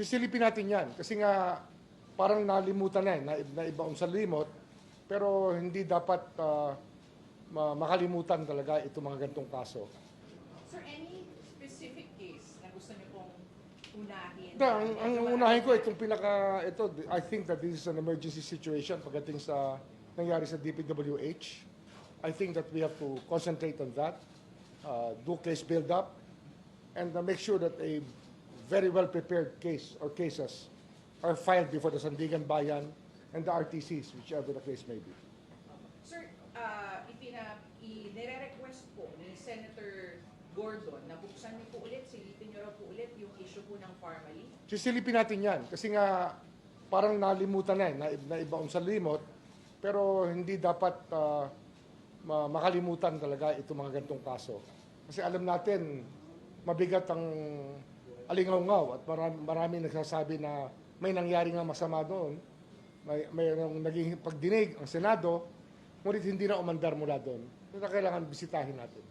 Sisilipin natin yan. Kasi nga, parang nalimutan na eh, na, na ibaon sa limot. Pero hindi dapat ma- makalimutan talaga itong mga ganitong kaso. Sir, any specific case na gusto niyo pong unahin? Hindi, ang, ang unahin ko, itong pinaka, ito, I think that this is an emergency situation pagdating sa nangyari sa DPWH. I think that we have to concentrate on that, uh, do case build-up, and uh, make sure that a very well-prepared case or cases are filed before the Sandigan Bayan and the RTCs, whichever the case may be. Sir, uh, ipina, i, nire-request po ni Senator Gordon na buksan niyo po ulit, silipin niyo raw po ulit yung issue po ng Farmally. Sisilipin natin yan kasi nga parang nalimutan na eh, na, na ibaon sa limot, pero hindi dapat ma- makalimutan talaga itong mga ganitong kaso. Kasi alam natin, mabigat ang alingaw-ngaw at marami, nagsasabi na may nangyari nga masama doon. May, mayroong naging pagdinig ang Senado, ngunit hindi na umandar mula doon. Kaya kailangan bisitahin natin.